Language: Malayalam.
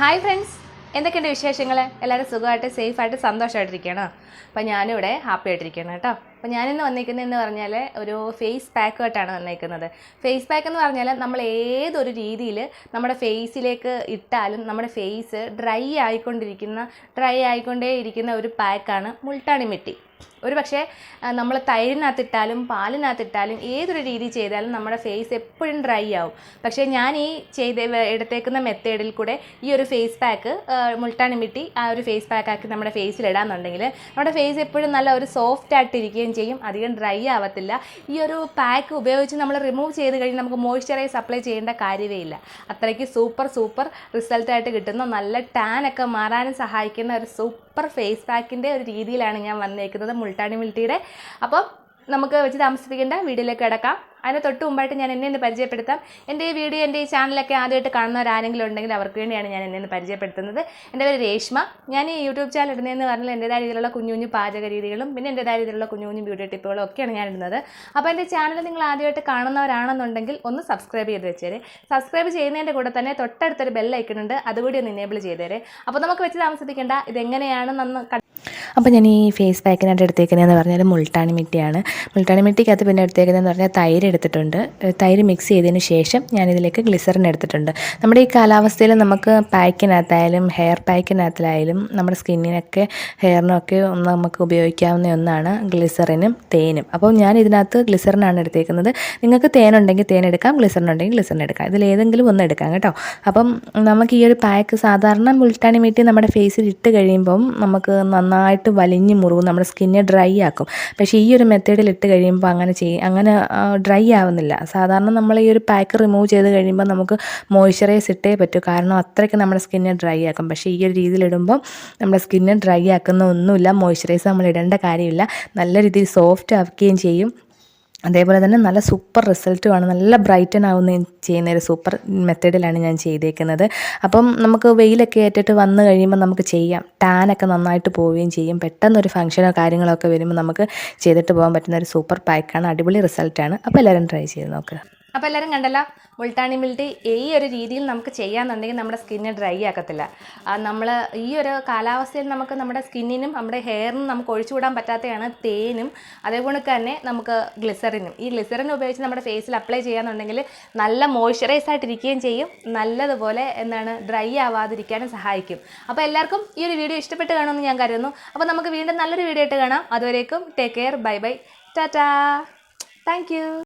ഹായ് ഫ്രണ്ട്സ് എന്തൊക്കെയുണ്ട് വിശേഷങ്ങൾ എല്ലാവരും സുഖമായിട്ട് സേഫായിട്ട് സന്തോഷമായിട്ടിരിക്കണം അപ്പോൾ ഞാനിവിടെ ഹാപ്പി ആയിട്ടിരിക്കണം കേട്ടോ. അപ്പോൾ ഞാനിന്ന് വന്നിരിക്കുന്നത് എന്ന് പറഞ്ഞാൽ ഒരു ഫേസ് പാക്കുമായിട്ടാണ് വന്നേക്കുന്നത്. ഫേസ് പാക്ക് എന്ന് പറഞ്ഞാൽ നമ്മൾ ഏതൊരു രീതിയിൽ നമ്മുടെ ഫേസിലേക്ക് ഇട്ടാലും നമ്മുടെ ഫേസ് ഡ്രൈ ആയിക്കൊണ്ടിരിക്കുന്ന ഡ്രൈ ആയിക്കൊണ്ടേ ഇരിക്കുന്ന ഒരു പാക്കാണ് മുൾട്ടാണി മിട്ടി. ഒരു പക്ഷേ നമ്മൾ തൈരിനകത്തിട്ടാലും പാലിനകത്തിട്ടാലും ഏതൊരു രീതി ചെയ്താലും നമ്മുടെ ഫേസ് എപ്പോഴും ഡ്രൈ ആവും. പക്ഷേ ഞാൻ ഈ ചെയ്ത എടുത്തേക്കുന്ന മെത്തേഡിൽ കൂടെ ഈ ഒരു ഫേസ് പാക്ക് മുൾട്ടാണി മിട്ടി ആ ഒരു ഫേസ് പാക്കാക്കി നമ്മുടെ ഫേസിൽ ഇടാന്നുണ്ടെങ്കിൽ നമ്മുടെ ഫേസ് എപ്പോഴും നല്ല ഒരു സോഫ്റ്റ് ആയിട്ട് ഇരിക്കുകയും ചെയ്യും അധികം ഡ്രൈ ആവത്തില്ല. ഈ ഒരു പാക്ക് ഉപയോഗിച്ച് നമ്മൾ റിമൂവ് ചെയ്ത് കഴിഞ്ഞാൽ നമുക്ക് മോയ്സ്ചറൈസ് അപ്ലൈ ചെയ്യേണ്ട കാര്യമേ ഇല്ല. അത്രയ്ക്ക് സൂപ്പർ സൂപ്പർ റിസൾട്ടായിട്ട് കിട്ടുന്ന. നല്ല ടാൻ ഒക്കെ മാറാനും സഹായിക്കുന്ന ഒരു സൂപ്പർ ഫേസ് പാക്കിന്റെ ഒരു രീതിയിലാണ് ഞാൻ വന്നേക്കുന്നത് മുൾട്ടാണി മിൽട്ടിയുടെ അപ്പം നമുക്ക് വെച്ച് താമസിപ്പിക്കേണ്ട വീഡിയോയിലേക്ക് കിടക്കാം. അതിന് തൊട്ട് മുമ്പായിട്ട് ഞാൻ എന്നെ ഒന്ന് പരിചയപ്പെടുത്താം. എന്റെ ഈ വീഡിയോ എന്റെ ഈ ചാനലൊക്കെ ആദ്യമായിട്ട് കാണുന്നവരാരെങ്കിലും ഉണ്ടെങ്കിൽ അവർക്ക് വേണ്ടിയാണ് ഞാൻ എന്നെ ഒന്ന് പരിചയപ്പെടുത്തുന്നത്. എന്റെ പേര് രേഷ്മ. ഞാൻ ഈ യൂട്യൂബ് ചാനൽ ഇടുന്നതെന്ന് പറഞ്ഞാൽ എന്റെതായ രീതിയിലുള്ള കുഞ്ഞു കുഞ്ഞു പാചക രീതികളും പിന്നെ എന്റെതായ രീതിയിലുള്ള കുഞ്ഞു കുഞ്ഞു ബ്യൂട്ടി ടിപ്പുകളും ഒക്കെയാണ് ഞാൻ ഇടുന്നത്. അപ്പോൾ എന്റെ ചാനൽ നിങ്ങൾ ആദ്യമായിട്ട് കാണുന്നവരാണെന്നുണ്ടെങ്കിൽ ഒന്ന് സബ്സ്ക്രൈബ് ചെയ്ത് വെച്ചേരെ. സബ്സ്ക്രൈബ് ചെയ്യുന്നതിന്റെ കൂടെ തന്നെ തൊട്ടടുത്തൊരു ബെൽ ഐക്കണുണ്ട് അതുകൂടി ഒന്ന് ഇനേബിൾ ചെയ്തേരെ. അപ്പോൾ നമുക്ക് വെച്ച് താമസിപ്പിക്കേണ്ട ഇതെങ്ങനെയാണെന്നൊന്ന് കണ്ട് അപ്പോൾ ഞാൻ ഈ ഫേസ് പാക്കിനായിട്ട് എടുത്തേക്കുന്നതെന്ന് പറഞ്ഞാൽ മുൾട്ടാണി മിട്ടിയാണ്. മുൾട്ടാണി മിട്ടിക്കകത്ത് പിന്നെ എടുത്തേക്കുന്നതെന്ന് പറഞ്ഞാൽ തൈര് എടുത്തിട്ടുണ്ട്. തൈര് മിക്സ് ചെയ്തതിന് ശേഷം ഞാനിതിലേക്ക് ഗ്ലിസറിൻ എടുത്തിട്ടുണ്ട്. നമ്മുടെ ഈ കാലാവസ്ഥയിൽ നമുക്ക് പാക്കിനകത്തായാലും ഹെയർ പാക്കിനകത്തായാലും നമ്മുടെ സ്കിന്നിനൊക്കെ ഹെയറിനൊക്കെ നമുക്ക് ഉപയോഗിക്കാവുന്ന ഒന്നാണ് ഗ്ലിസറിനും തേനും. അപ്പോൾ ഞാൻ ഇതിനകത്ത് ഗ്ലിസറിനാണ് എടുത്തേക്കുന്നത്. നിങ്ങൾക്ക് തേനുണ്ടെങ്കിൽ തേൻ എടുക്കാം ഗ്ലിസറിൻ ഉണ്ടെങ്കിൽ ഗ്ലിസറിൻ എടുക്കാം. ഇതിൽ ഏതെങ്കിലും ഒന്ന് എടുക്കാം കേട്ടോ. അപ്പം നമുക്ക് ഈ ഒരു പാക്ക് സാധാരണ മുൾട്ടാണി മിട്ടി നമ്മുടെ ഫേസിൽ ഇട്ട് കഴിയുമ്പം നമുക്ക് നന്നായിട്ട് വലിഞ്ഞ് മുറുകും നമ്മുടെ സ്കിന്നെ ഡ്രൈ ആക്കും. പക്ഷേ ഈ ഒരു മെത്തേഡിൽ ഇട്ട് കഴിയുമ്പോൾ അങ്ങനെ ചെയ്യും അങ്ങനെ ഡ്രൈ ആവുന്നില്ല. സാധാരണ നമ്മൾ ഈ ഒരു പാക്ക് റിമൂവ് ചെയ്ത് കഴിയുമ്പോൾ നമുക്ക് മോയ്സ്ചറൈസ് ഇട്ടേ പറ്റൂ. കാരണം അത്രയ്ക്ക് നമ്മുടെ സ്കിന്നെ ഡ്രൈ ആക്കും. പക്ഷേ ഈ ഒരു രീതിയിൽ ഇടുമ്പോൾ നമ്മുടെ സ്കിന്നെ ഡ്രൈ ആക്കുന്ന ഒന്നുമില്ല മോയ്സ്ചറൈസ് നമ്മൾ ഇടേണ്ട കാര്യമില്ല. നല്ല രീതിയിൽ സോഫ്റ്റ് ആക്കുകയും ചെയ്യും. അതേപോലെ തന്നെ നല്ല സൂപ്പർ റിസൾട്ടുമാണ് നല്ല ബ്രൈറ്റൻ ആവുന്ന ചെയ്യുന്ന ഒരു സൂപ്പർ മെത്തേഡിലാണ് ഞാൻ ചെയ്തേക്കുന്നത്. അപ്പം നമുക്ക് വെയിലൊക്കെ ഏറ്റിട്ട് വന്നു കഴിയുമ്പോൾ നമുക്ക് ചെയ്യാം. ടാനൊക്കെ നന്നായിട്ട് പോവുകയും ചെയ്യും. പെട്ടെന്നൊരു ഫംഗ്ഷനോ കാര്യങ്ങളൊക്കെ വരുമ്പോൾ നമുക്ക് ചെയ്തിട്ട് പോകാൻ പറ്റുന്ന ഒരു സൂപ്പർ പാക്കാണ് അടിപൊളി റിസൾട്ടാണ് അപ്പോൾ എല്ലാവരും ട്രൈ ചെയ്ത് നോക്കുക അപ്പോൾ എല്ലാവരും കണ്ടല്ലോ മുൾട്ടാണി മിൽട്ടി ഈ ഒരു രീതിയിൽ നമുക്ക് ചെയ്യാന്നുണ്ടെങ്കിൽ നമ്മുടെ സ്കിന്ന് ഡ്രൈ ആക്കത്തില്ല. നമ്മൾ ഈ ഒരു കാലാവസ്ഥയിൽ നമുക്ക് നമ്മുടെ സ്കിന്നിനും നമ്മുടെ ഹെയറിനും നമുക്ക് ഒഴിച്ചുവിടാൻ പറ്റാത്തതാണ് തേനും അതേപോലെ തന്നെ നമുക്ക് ഗ്ലിസറിനും. ഈ ഗ്ലിസറിൻ ഉപയോഗിച്ച് നമ്മുടെ ഫേസിൽ അപ്ലൈ ചെയ്യാന്നുണ്ടെങ്കിൽ നല്ല മോയ്സ്ചറൈസ് ആയിട്ടിരിക്കുകയും ചെയ്യും നല്ലതുപോലെ എന്താണ് ഡ്രൈ ആവാതിരിക്കാനും സഹായിക്കും. അപ്പോൾ എല്ലാവർക്കും ഈ ഒരു വീഡിയോ ഇഷ്ടപ്പെട്ട് കാണുമെന്ന് ഞാൻ കരുതുന്നു. അപ്പോൾ നമുക്ക് വീണ്ടും നല്ലൊരു വീഡിയോ ആയിട്ട് കാണാം. അതുവരേക്കും take care bye bye tata thank you